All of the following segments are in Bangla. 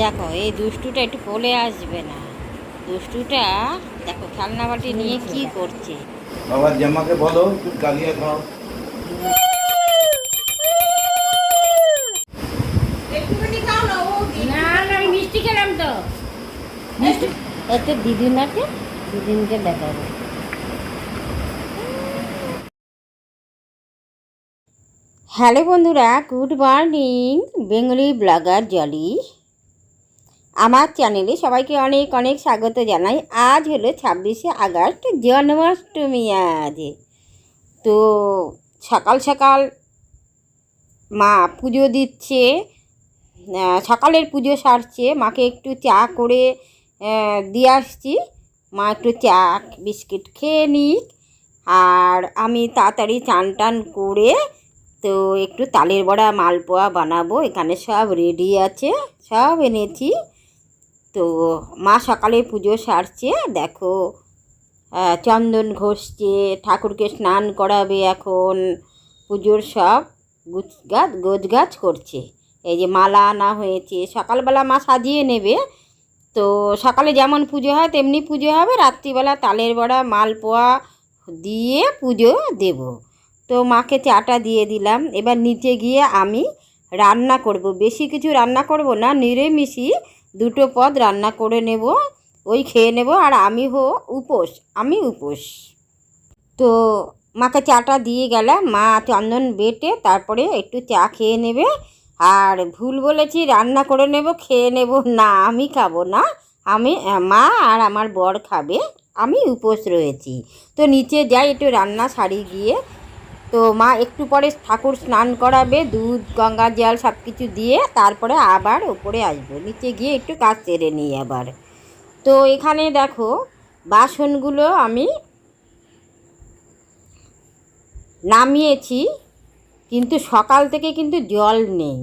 দেখো এই দুষ্টুটা একটু কোলে আসবে না। দুষ্টুটা দেখো খেলনা বাটি নিয়ে কি করছে? বাবার জামাকে বলো গালিয়ে খাও। না না আমি মিষ্টি খেলাম তো। এতে দিদিনাকে দিদিনকে দেখাবো। হ্যালো বন্ধুরা good morning Bengali blogger Jolly. আমার চ্যানেলে সবাইকে অনেক অনেক স্বাগত জানাই। আজ হলো ছাব্বিশে আগস্ট, জন্মাষ্টমী আজ। তো সকাল সকাল মা পুজো দিচ্ছে সকালের পুজো সারছে। মাকে একটু চা করে দিয়ে আসছি। মা একটু চা, বিস্কিট খেয়ে নিক। আর আমি তাড়াতাড়ি চান টান করে তো একটু তালের বড়া, মালপোয়া বানাবো। এখানে সব রেডি আছে, সব এনেছি। তো মা সকালে পুজো সারছে, দেখো চন্দন ঘষছে, ঠাকুরকে স্নান করাবে এখন, পুজোর সব গুছ গাছ গোছ গাছ করছে। এই যে মালা আনা হয়েছে, সকালবেলা মা সাজিয়ে নেবে, তো সকালে যেমন পুজো হয়, তেমনি পুজো হবে, রাত্রিবেলা তালের বড়া, মালপোয়া দিয়ে পুজো দেব। তো মাকে চাটা দিয়ে দিলাম, এবার নিচে গিয়ে আমি রান্না করব। বেশি কিছু রান্না করব না, নিরামিষই দুটো পদ রান্না করে নেব, ওই খেয়ে নেব, আর আমি হো উপোস, আমি উপোস। তো মাকে চাটা দিয়ে গেলাম, মা চন্দন বেটে তারপরে একটু চা খেয়ে নেবে, আর ভুল বলেছি, রান্না করে নেব, খেয়ে নেব, না, আমি খাব না, আমি, মা আর আমার বর খাবে, আমি উপোস রয়েছি। তো নিচে যাই, একটু রান্না সারি গিয়ে তো মা একটু পরে ঠাকুর স্নান করাবে, দুধ, গঙ্গা জল সব কিছু দিয়ে তারপরে আবার উপরে আসব। নিচে গিয়ে একটু কাজ সেরে নিই আবার। তো এখানে দেখো, বাসনগুলো আমি নামিয়েছি, কিন্তু সকাল থেকে কিন্তু জল নেই।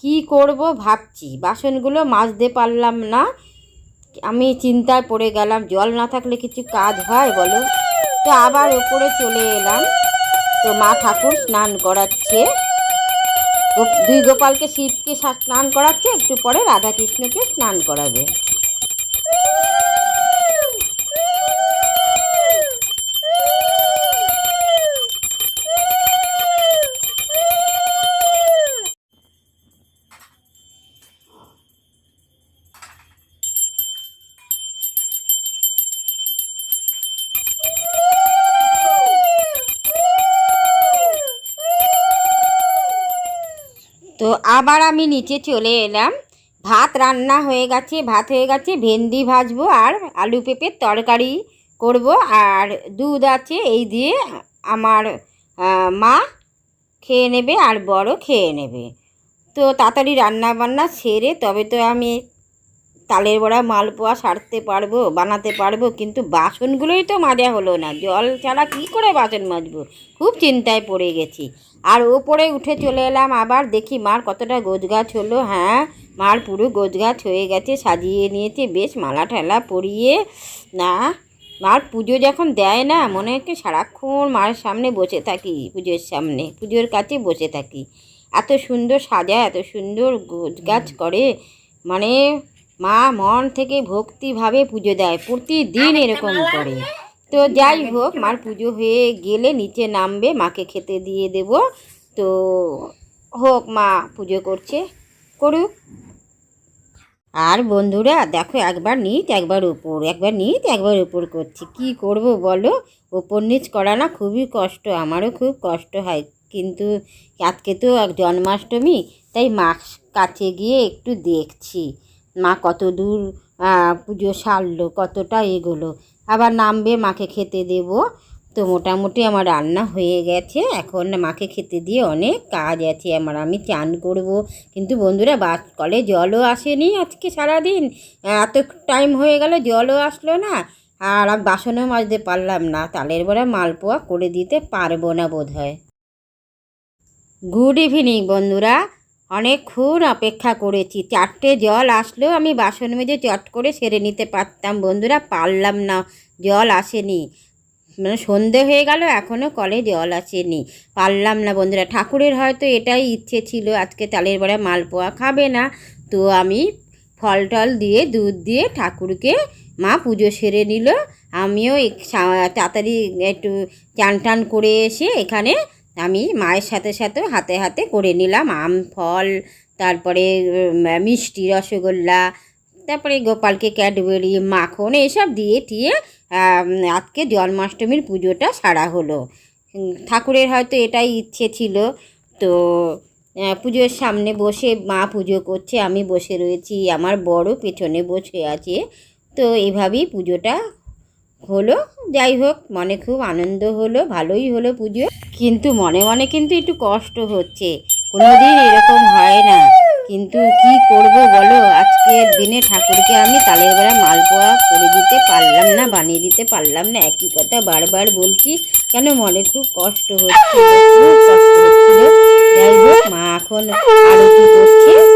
কি করব ভাবছি, বাসনগুলো মাজতে পারলাম না। আমি চিন্তায় পড়ে গেলাম, জল না থাকলে কিছু কাজ হয় বলো? তো আবার ওপরে চলে এলাম। তো মা ঠাকুর স্নান করাচ্ছে। দুই গোপালকে শিবকে স্নান করাচ্ছে, একটু পরে রাধাকৃষ্ণকে স্নান করাবে। তো আবার আমি নিচে চলে এলাম। ভাত রান্না হয়ে গেছে, ভাত হয়ে গেছে, ভেন্ডি ভাজবো আর আলু পেঁপের তরকারি করব। আর দুধ আছে, এই দিয়ে আমার মা খেয়ে নেবে আর বড় খেয়ে নেবে। তো তাড়াতাড়ি রান্না বান্না সেরে তবে তো আমি তালের বড়া, মালপোয়া সারতে পারব, বানাতে পারব, কিন্তু বাসনগুলোই তো মাজা হলো না। জল ছাড়া কী করে বাসন মাজবো? খুব চিন্তায় পড়ে গেছি। আর ওপরে উঠে চলে এলাম আবার দেখি মার কতটা গোছগাছ হলো হ্যাঁ? মার পুরো গোছগাছ হয়ে গেছে সাজিয়ে নিয়েছে বেশ মালা ঠালা পরিয়ে না? মার পুজো যখন দেয় না মনে হচ্ছে সারাক্ষণ মার সামনে বসে থাকি পুজোর সামনে পুজোর কাছে বসে থাকি। এত সুন্দর সাজায় এত সুন্দর গোছগাছ করে মানে মা মন থেকে ভক্তিভাবে পুজো দেয় প্রতিদিন এরকম করে। তো যাই হোক, মার পুজো হয়ে গেলে নিচে নামবে, মাকে খেতে দিয়ে দেব। তো হোক, মা পুজো করছে, করুক। আর বন্ধুরা, দেখো একবার নিচ, একবার উপর, একবার নিচ, একবার উপর করছি। কি করব বলো? ওপর নিচ করা না খুবই কষ্ট, আমারও খুব কষ্ট হয়। কিন্তু আজকে তো এক জন্মাষ্টমী, তাই মা কাছে গিয়ে একটু দেখছি। মা কত দূর পুজো সারলো, কতটা এগোলো। আবার নামবে, মাকে খেতে দেব। তো মোটামুটি আমার রান্না হয়ে গেছে। এখন মাকে খেতে দিয়ে অনেক কাজ আছে। আমার আমি চান করব। কিন্তু বন্ধুরা, বাস কলে জলও আসেনি আজকে সারাদিন। এত টাইম হয়ে গেল, জলও আসলো না। আর আমি বাসনও মাজতে পারলাম না। তালের বড়া মালপোয়া করে দিতে পারব না বোধ হয় গুড ইভিনিং বন্ধুরা। অনেকক্ষণ অপেক্ষা করেছি। চারটে জল আসলেও আমি বাসন মেজে চট করে সেরে নিতে পারতাম। বন্ধুরা, পারলাম না। জল আসেনি। মানে সন্ধে হয়ে গেল এখনও কলে জল আসেনি। পারলাম না বন্ধুরা। ঠাকুরের হয়তো এটাই ইচ্ছে ছিল, আজকে তালের বড়া মালপোয়া খাবে না। তো আমি ফল টল দিয়ে, দুধ দিয়ে ঠাকুরকে মা পুজো সেরে নিল। আমিও তাড়াতাড়ি একটু চান টান করে এসে এখানে আমি মায়ের সাথে সাথে হাতে হাতে করে নিলাম আম, ফল, তারপরে মিষ্টি, রসগোল্লা, তারপরে গোপালকে ক্যাডবেরি, মাখন, এসব দিয়ে টিয়ে আজকে জন্মাষ্টমীর পুজোটা সারা হলো। ঠাকুরের হয়তো এটাই ইচ্ছে ছিল। তো পুজোর সামনে বসে মা পুজো করছে, আমি বসে রয়েছি, আমার বড় পেছনে বসে আছে। তো, এভাবেই পুজোটা হলো, যাই হোক, মনে খুব আনন্দ হলো, ভালোই হলো পুজো। কিন্তু মনে মনে কিন্তু একটু কষ্ট হচ্ছে। কোনোদিন এরকম হয় না। কিন্তু কি করব বলো? আজকের দিনে ঠাকুরকে আমি তালের বেলা মালপোয়া করে দিতে পারলাম না, বানিয়ে দিতে পারলাম না। একই কথা বারবার বলছি, কেন মনে খুব কষ্ট হচ্ছে খুব কষ্ট হচ্ছিল যাই হোক, মা এখন আরতি করছে।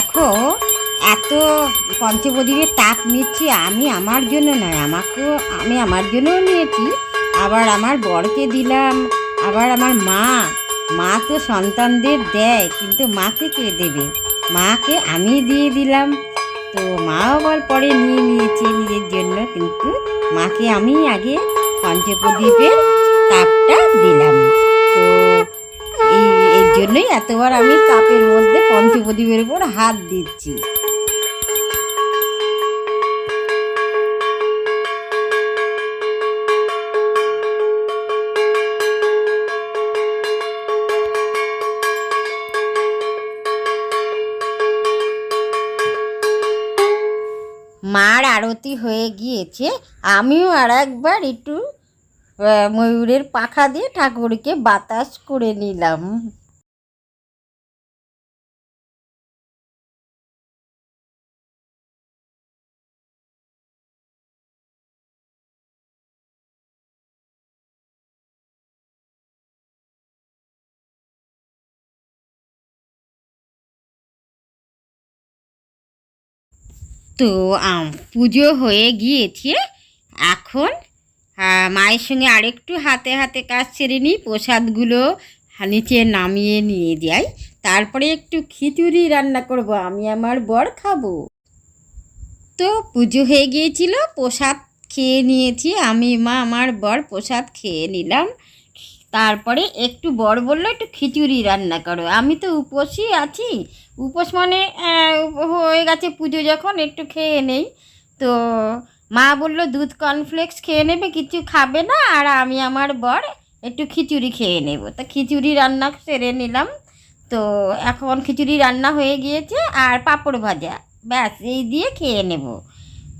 দেখো, এত পঞ্চপ্রদীপের তাপ নিচ্ছি, আমি আমার জন্য নয়, আমাকেও, আমি আমার জন্যও নিয়েছি, আবার আমার বরকে দিলাম, আবার আমার মা মা তো সন্তানদের দেয়, কিন্তু মাকে কে দেবে? মাকে আমি দিয়ে দিলাম, তো মাও আবার পরে নিয়ে নিয়েছে নিজের জন্য, কিন্তু মাকে আমি আগে পঞ্চপ্রদীপের তাপটা দিলাম। এতবার আমি তাপের মধ্যে পঞ্চপ্রদীপের উপর হাত দিচ্ছি। মার আরতি হয়ে গিয়েছে, আমিও আর একবার একটু ময়ূরের পাখা দিয়ে ঠাকুরকে বাতাস করে নিলাম। তো পুজো হয়ে গিয়েছে। এখন মায়ের সঙ্গে আরেকটু হাতে হাতে কাজ সেরে নিই, প্রসাদগুলো নিচে নামিয়ে নিয়ে যাই। তারপরে একটু খিচুড়ি রান্না করব, আমি আমার বর খাব। তো, পুজো হয়ে গিয়েছিল, প্রসাদ খেয়ে নিয়েছি, আমি, মা, আমার বর প্রসাদ খেয়ে নিলাম। তারপরে একটু বর বলল, একটু খিচুড়ি রান্না করো। আমি তো উপোসই আছি উপোস মানে হয়ে গেছে পুজো যখন, একটু খেয়ে নেই। তো মা বলল, দুধ কর্নফ্লেক্স খেয়ে নেবে, কিছু খাবে না, আর আমি আমার বর একটু খিচুড়ি খেয়ে নেব। তা খিচুড়ি রান্না সেরে নিলাম। তো এখন খিচুড়ি রান্না হয়ে গিয়েছে, আর পাঁপড় ভাজা, ব্যাস, এই দিয়ে খেয়ে নেব।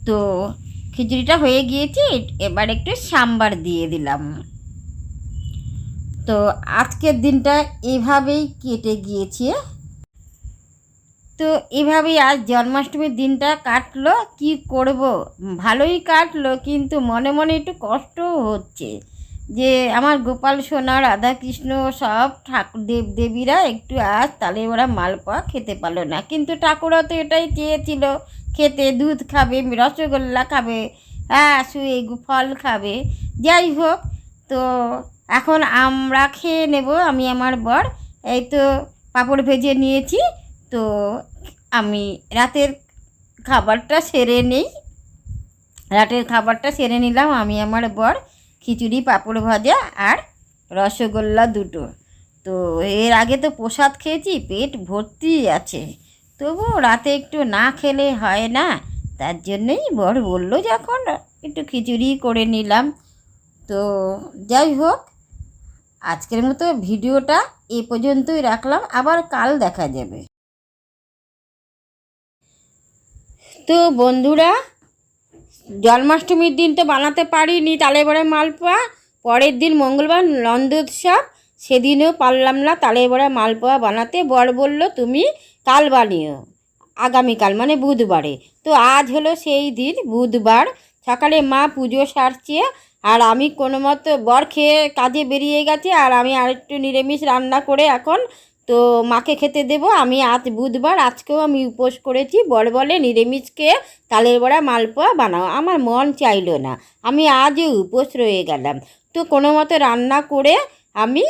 তো খিচুড়িটা হয়ে গিয়েছে, এবার একটু সাম্বার দিয়ে দিলাম। তো আজকের দিনটা এভাবেই কেটে গিয়েছে। তো এভাবেই আজ জন্মাষ্টমীর দিনটা কাটলো। কি করব? ভালোই কাটলো, কিন্তু মনে মনে একটু কষ্টও হচ্ছে। যে আমার গোপাল সোনা, রাধাকৃষ্ণ সব ঠাকুর দেব, দেবীরা একটু আজ তালে ওরা মালপোয়া খেতে পারল না। কিন্তু ঠাকুরও তো এটাই চেয়েছিল, খেতে দুধ খাবে, রসগোল্লা খাবে হ্যাঁ শুয়ে ফল খাবে। যাই হোক, তো এখন আমরা খেয়ে নেব, আমি আমার বর। এই তো পাঁপড় ভেজে নিয়েছি। তো আমি রাতের খাবারটা সেরে নেই। রাতের খাবারটা সেরে নিলাম আমি আমার বর, খিচুড়ি, পাঁপড় ভাজা আর রসগোল্লা দুটো। তো এর আগে তো প্রসাদ খেয়েছি, পেট ভর্তি আছে। তবু রাতে একটু না খেলে হয় না, তার জন্যই বর বলল যখন একটু খিচুড়ি করে নিলাম। তো যাই হোক, আজকের মতো ভিডিওটা এ পর্যন্তই রাখলাম, আবার কাল দেখা যাবে। তো বন্ধুরা, জন্মাষ্টমীর দিন তো বানাতে পারিনি তালে বড়া মালপোয়া। পরের দিন মঙ্গলবার নন্দোৎসব সেদিনও পারলাম না তালে বড়া মালপোয়া বানাতে। বর বলল, তুমি কাল বানিও, আগামীকাল মানে বুধবারে। তো আজ হলো সেই দিন, বুধবার। সকালে মা পুজো সারছে, আর আমি কোনো মতো বর খেয়ে কাজে বেরিয়ে গেছে, আর আমি আরেকটু নিরামিষ রান্না করে এখন তো মাকে খেতে দেবো। আমি আজ বুধবার, আজকেও আমি উপোস করেছি। বর বলে নিরামিষ খেয়ে তালের বড়া, মালপোয়া বানাও। আমার মন চাইলো না। আমি আজও উপোস রয়ে গেলাম। তো কোনো মতো রান্না করে আমি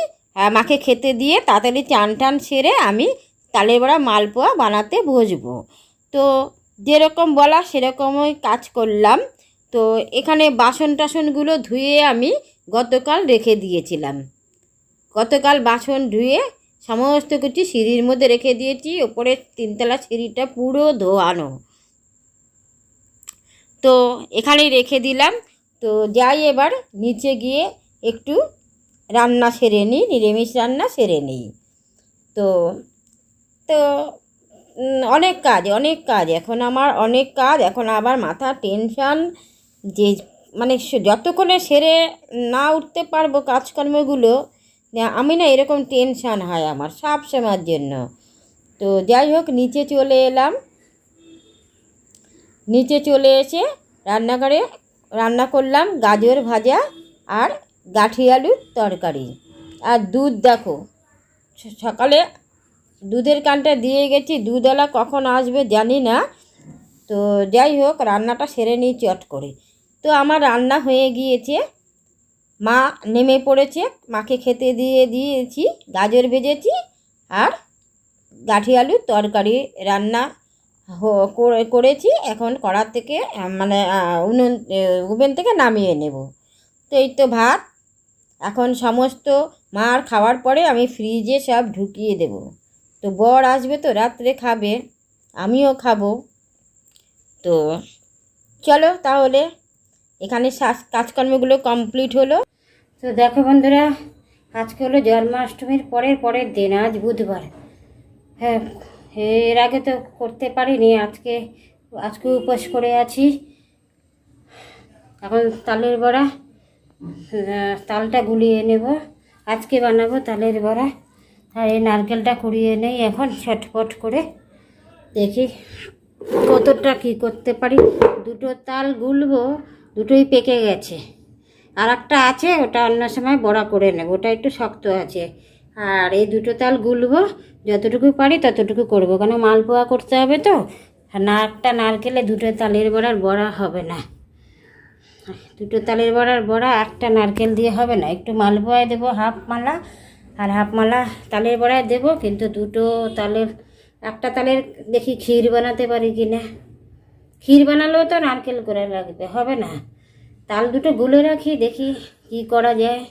মাকে খেতে দিয়ে তাড়াতাড়ি চান টান সেরে আমি তালের বড়া, মালপোয়া বানাতে বসবো। তো যেরকম বলা সেরকমই কাজ করলাম। তো এখানে বাসন টাসনগুলো ধুয়ে আমি গতকাল রেখে দিয়েছিলাম। গতকাল বাসন ধুয়ে সমস্ত কিছু সিঁড়ির মধ্যে রেখে দিয়েছি। ওপরে তিনতলা সিঁড়িটা পুরো ধোয়ানো। তো এখানেই রেখে দিলাম। তো যাই এবার নিচে গিয়ে একটু রান্না সেরে নিই, নিরামিষ রান্না সেরে নিই। তো তো অনেক কাজ অনেক কাজ। এখন আমার অনেক কাজ, এখন আবার মাথা টেনশান যে মানে যতক্ষণে সেরে না উঠতে পারব কাজকর্মগুলো আমি না এরকম টেনশান হয় আমার সব সময়ের জন্য। তো যাই হোক, নিচে চলে এলাম। নিচে চলে এসে রান্নাঘরে রান্না করলাম গাজর ভাজা আর গাঠি আলুর তরকারি। আর দুধ দেখো সকালে দুধের কানটা দিয়ে গেছি, দুধওয়ালা কখন আসবে জানি না। তো যাই হোক, রান্নাটা সেরে নিই চট করে। তো আমার রান্না হয়ে গিয়েছে। মা নেমে পড়েছে, মাকে খেতে দিয়ে দিয়েছি, গাজর ভেজেছি আর গাঠি আলুর তরকারি রান্না করেছি। এখন কড়ার থেকে মানে উনুন ওভেন থেকে নামিয়ে নেব। তো এই তো ভাত। এখন সমস্ত মার খাওয়ার পরে আমি ফ্রিজে সব ঢুকিয়ে দেব। তো বর আসবে তো, রাত্রে খাবে, আমিও খাব। তো চলো তাহলে, এখানে কাজকর্মগুলো কমপ্লিট হলো। তো দেখো বন্ধুরা, আজকে হলো জন্মাষ্টমীর পরের পরের দিন, আজ বুধবার। হ্যাঁ এর আগে তো করতে পারিনি, আজকে আজকে উপোস করে আছি। এখন তালের বড়া তালটা গুলিয়ে নেব। আজকে বানাবো তালের বড়া। আর এই নারকেলটা কুড়িয়ে নেই এখন ছটফট করে। দেখি কতটা কি করতে পারি। দুটো তাল গুলবো, দুটোই পেকে গেছে। আর একটা আছে, ওটা অন্য সময় বড়া করে নেব, ওটা একটু শক্ত আছে। আর এই দুটো তাল গুলবো, যতটুকু পারি ততটুকু করব, কেন মালপোয়া করতে হবে তো? না, একটা নারকেলে দুটো তালের বড়ার বড়া হবে না। দুটো তালের বড়ার বড়া, একটা নারকেল দিয়ে হবে না। একটু মালপোয়ায় দেবো হাফ মালা, আর হাফ মালা তালের বড়ায় দেবো, কিন্তু দুটো তালের, একটা তালের দেখি ক্ষীর বানাতে পারি কি না ক্ষীর বানালেও তো নারকেল করে লাগবে হবে না। তাল দুটো গুলে রাখি দেখি কি করা যায়।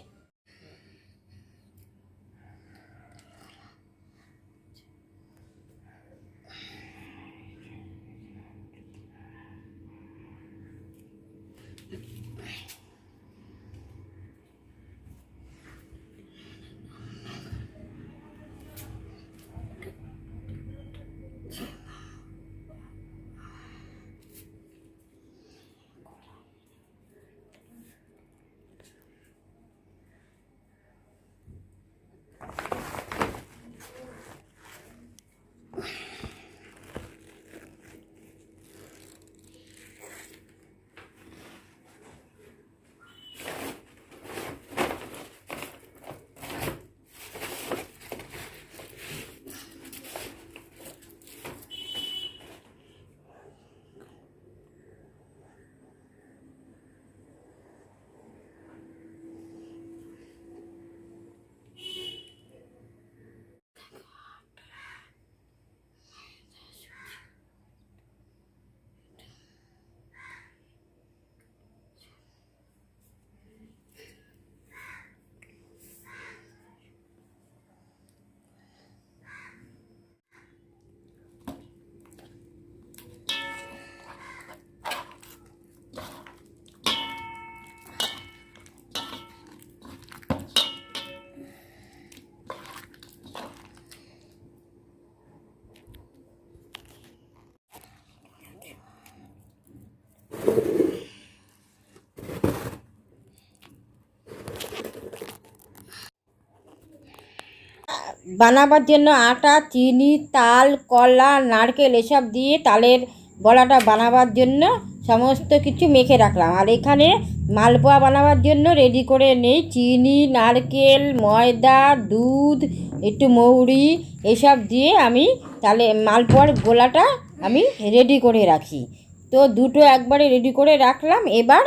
বানাবার জন্য আটা, চিনি, তাল, কলা, নারকেল এসব দিয়ে তালের বড়াটা বানাবার জন্য সমস্ত কিছু মেখে রাখলাম। আর এখানে মালপোয়া বানাবার জন্য রেডি করে নেই। চিনি, নারকেল, ময়দা, দুধ, একটু মৌরি এসব দিয়ে আমি তাহলে মালপোয়ার গোলাটা আমি রেডি করে রাখি। তো দুটো একবারে রেডি করে রাখলাম। এবার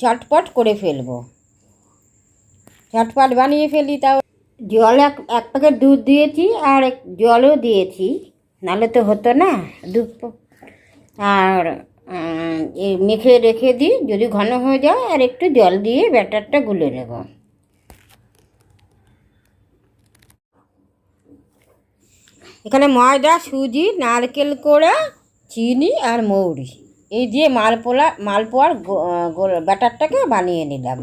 ঝটপট করে ফেলব। ঝটপট বানিয়ে ফেলি তাও। জল এক এক প্যাকেট দুধ দিয়েছি আর জলও দিয়েছি। নাহলে তো হতো না, দুধ আর মেখে রেখে দিই, যদি ঘন হয়ে যায়, আর একটু জল দিয়ে ব্যাটারটা গুলে নেব। এখানে ময়দা, সুজি, নারকেল কোড়া, চিনি আর মৌরি। এই দিয়ে মালপোলা, মালপোয়ার ব্যাটারটাকে বানিয়ে নিলাম।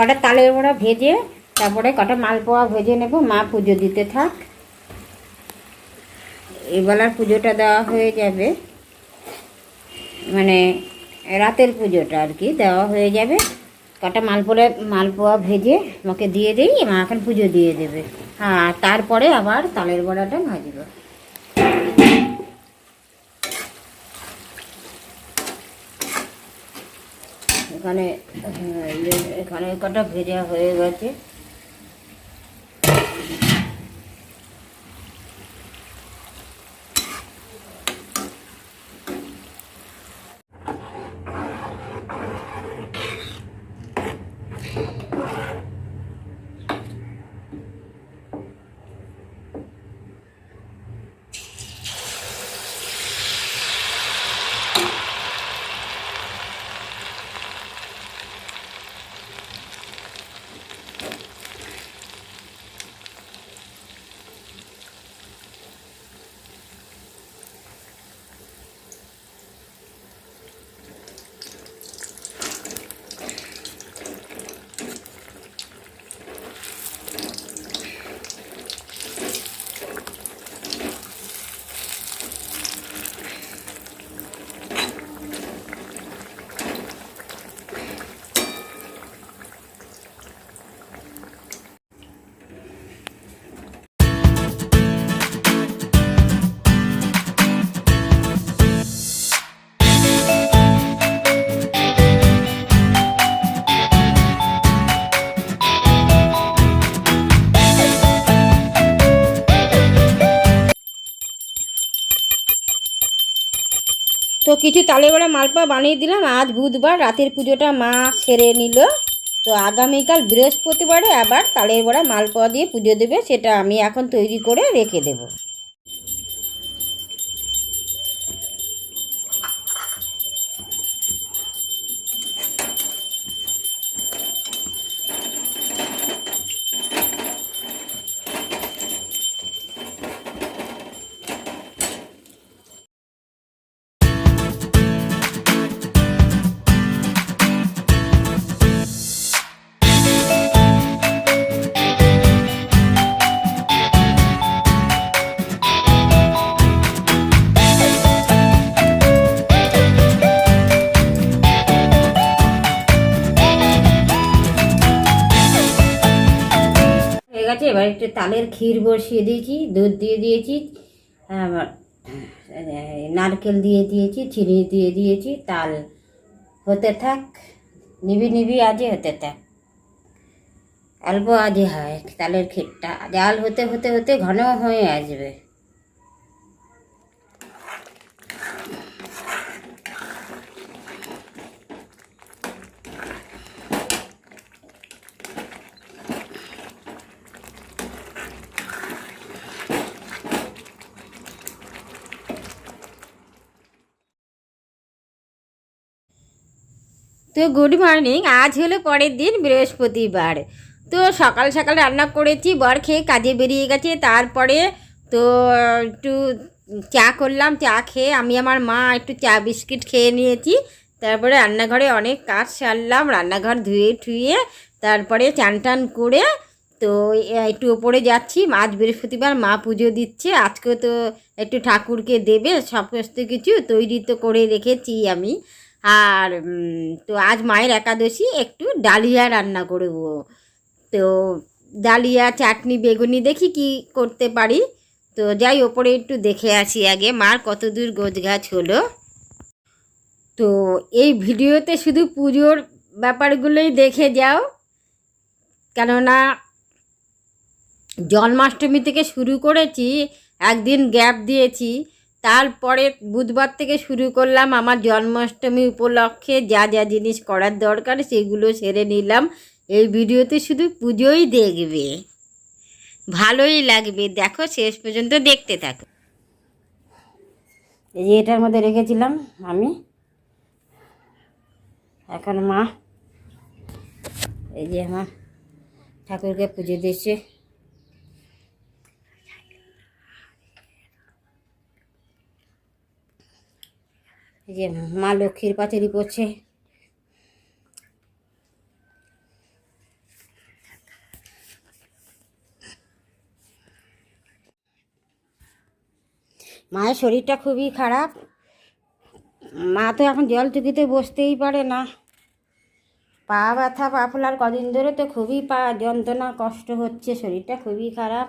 কটা তালের বড়া ভেজে, তারপরে কটা মালপোয়া ভেজে নেব। মা পুজো দিতে থাক। এবেলার পুজোটা দেওয়া হয়ে যাবে। মানে রাতের পুজোটা আর কি, দেওয়া হয়ে যাবে। কটা মালপোয়া মালপোয়া ভেজে আমাকে দিয়ে দিই, মা এখন পুজো দিয়ে দেবে। আর তারপরে আবার তালের বড়াটা ভাজবো। এখানে এখানে কটা ভেজা হয়ে গেছে। কিছু তালে বড়া মালপোয়া বানিয়ে দিলাম। আজ বুধবার রাতের পুজোটা মা সেরে নিল। তো আগামীকাল বৃহস্পতিবারে আবার তালের বড়া মালপোয়া দিয়ে পুজো দেবে, সেটা আমি এখন তৈরি করে রেখে দেবো। একটু তালের ক্ষীর বসিয়ে দিয়েছি, দুধ দিয়ে দিয়েছি নারকেল দিয়ে দিয়েছি, চিনি দিয়ে দিয়েছি, তাল হতে থাক, নিবি নিবি আজে হতে থাক। অল্প আজে হয় তালের ক্ষীরটা জাল হতে হতে হতে ঘন হয়ে আসবে। তো গুড মর্নিং আজ হলো পরের দিন, বৃহস্পতিবার। তো সকাল সকাল রান্না করেছি, বর খেয়ে কাজে বেরিয়ে গেছে, তারপরে তো একটু চা করলাম, চা খেয়ে আমি আমার মা একটু চা বিস্কিট খেয়ে নিয়েছি, তারপরে রান্নাঘরে অনেক কাজ সারলাম, রান্নাঘর ধুয়ে ঠুয়ে তারপরে চান টান করে তো একটু ওপরে যাচ্ছি, আজ বৃহস্পতিবার মা পুজো দিচ্ছে আজকে তো একটু ঠাকুরকে দেবে, সমস্ত কিছু তৈরি তো করে রেখেছি আমি। আর তো আজ মায়ের একাদশী, একটু ডালিয়া রান্না করব। তো ডালিয়া, চাটনি, বেগুনি দেখি কি করতে পারি। তো যাই, ওপরে একটু দেখে আসি আগে, মার কত দূর গোছ গাছ হলো। তো এই ভিডিওতে শুধু পুজোর ব্যাপারগুলোই দেখে যাও। কেননা, জন্মাষ্টমী থেকে শুরু করেছি, একদিন গ্যাপ দিয়েছি। তারপরে বুধবার থেকে শুরু করলাম আমার জন্মাষ্টমী উপলক্ষে যা যা জিনিস করার দরকার সেগুলো সেরে নিলাম। এই ভিডিওতে শুধু পুজোই দেখবে। ভালোই লাগবে। দেখো, শেষ পর্যন্ত দেখতে থাকো। এই যে এটার মধ্যে রেখেছিলাম আমি। এখন মা, এই যে আমার ঠাকুরকে পুজো দিচ্ছে। এই যে মা লক্ষ্মীর পাতেরই পড়ছে। মায়ের শরীরটা খুবই খারাপ। মা তো এখন জল চুকিতে বসতেই পারে না। পা ব্যথা, পা ফোলার কদিন ধরে তো খুবই পা যন্ত্রণা, কষ্ট হচ্ছে, শরীরটা খুবই খারাপ।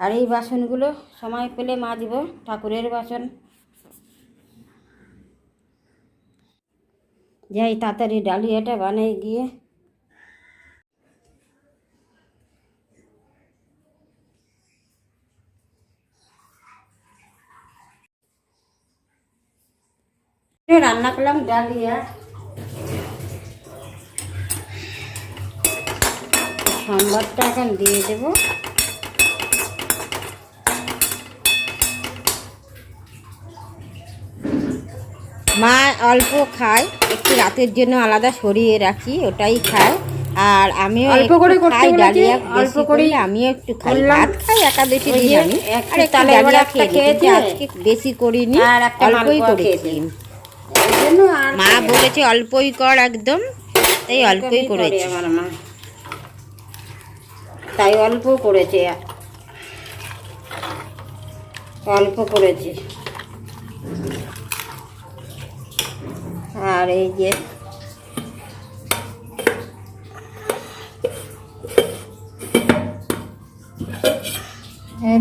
আর এই বাসনগুলো সময় পেলে মাজব ঠাকুরের বাসন। যাই তাড়াতাড়ি ডালিয়াটা বানাই গিয়ে রান্না করলাম ডালিয়া সম্বারটা এখন দিয়ে দেবো মা অল্প খায় একটু রাতের জন্য আলাদা সরিয়ে রাখি ওটাই খায়। আর আমিও অল্প করে খাই ডালিয়া অল্প করে আমিও একটু খাই। ভাত খাই একাদশী ওই দিন আমি আর একটু ডালিয়া খেয়ে। আজকে বেশি করিনি আর একটা অল্পই করেছি। মা বলেছে অল্পই কর একদম তাই অল্পই করেছি। আমার মা। তাই অল্প করেছে। অল্প করেছে। আর এই যে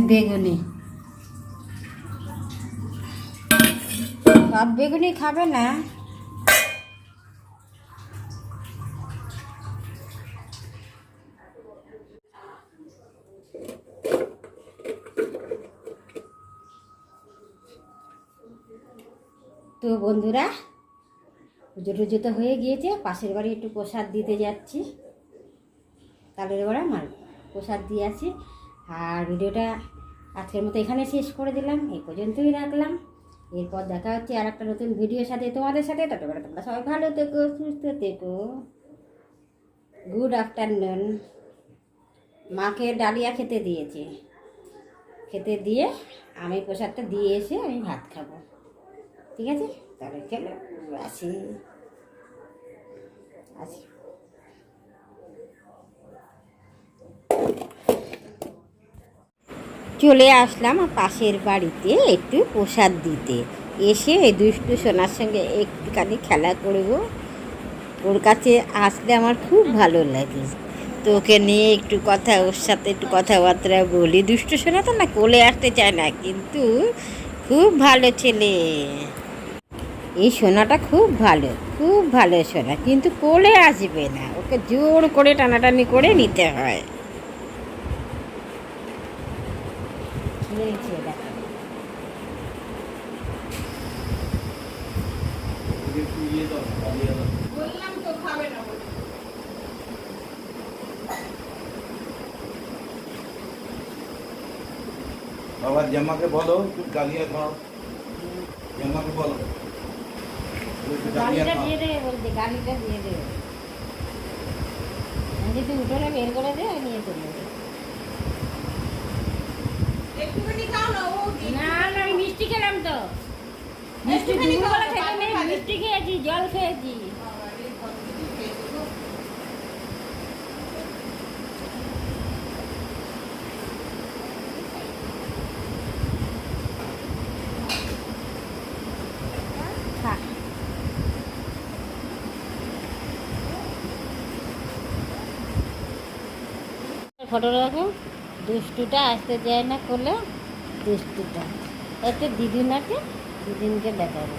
বেগুনি। সব বেগুনি খাবে না? তো বন্ধুরা পুজো টুজো তো হয়ে গিয়েছে, পাশের বাড়ি একটু প্রসাদ দিতে যাচ্ছি। তালের বড়া মাল প্রসাদ দিয়ে আছি আর ভিডিওটা আজকের মতো এখানে শেষ করে দিলাম, এই পর্যন্তই রাখলাম। এরপর দেখা হচ্ছে আর একটা নতুন ভিডিওর সাথে তোমাদের সাথে। ততক্ষণ তোমরা সবাই ভালো থেকো, সুস্থ থেকো। গুড আফটারনুন মাকে ডালিয়া খেতে দিয়েছে। খেতে দিয়ে আমি প্রসাদটা দিয়ে এসে আমি ভাত খাব। ঠিক আছে? তাহলে চলো। আসি আসি চলে আসলাম পাশের বাড়িতে একটু প্রসাদ দিতে। এসে এই দুষ্টু সোনার সঙ্গে একটুখানি খেলা করব। ওর কাছে আসলে আমার খুব ভালো লাগে। তো ওকে নিয়ে একটু কথা, ওর সাথে একটু কথাবার্তা বলি। দুষ্টু সোনা তো না কোলে আসতে চায় না, কিন্তু খুব ভালো ছেলে। এই সোনাটা খুব ভালো খুব ভালো সোনা, কিন্তু কোলে আসবে না। ওকে জোর করে টানাটানি করে নিতে হয়। বাবার জামাকে বলো ডালিয়া খাও জামাকে বলো। গাড়িটা দিয়ে দেবে বলতে গাড়িটা দিয়ে দেবে যদি উঠোনে বের করে দে নিয়ে চলে যাব। না না আমি মিষ্টি খেলাম তো। মিষ্টি খেয়েছি জল খেয়েছি। ফটো রাখো দুষ্টুটা আসতে যায় না করলে দুষ্টুটা। দিদিন আছে দিদিনকে দেখাবো।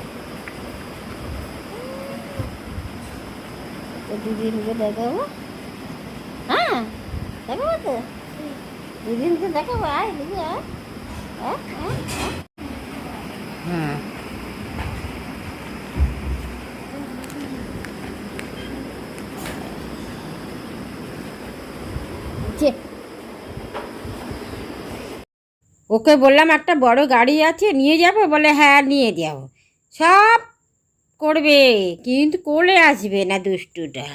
তো দিদিনকে দেখাবো। হ্যাঁ দেখাবো তো? দিদিনকে দেখাবো? আয়, দিদি আয়। হ্যাঁ যে ওকে বললাম, একটা বড় গাড়ি আছে, নিয়ে যাব? বলে হ্যাঁ নিয়ে যাব সব করবে, কিন্তু কোলে আসবে না দুষ্টুটা।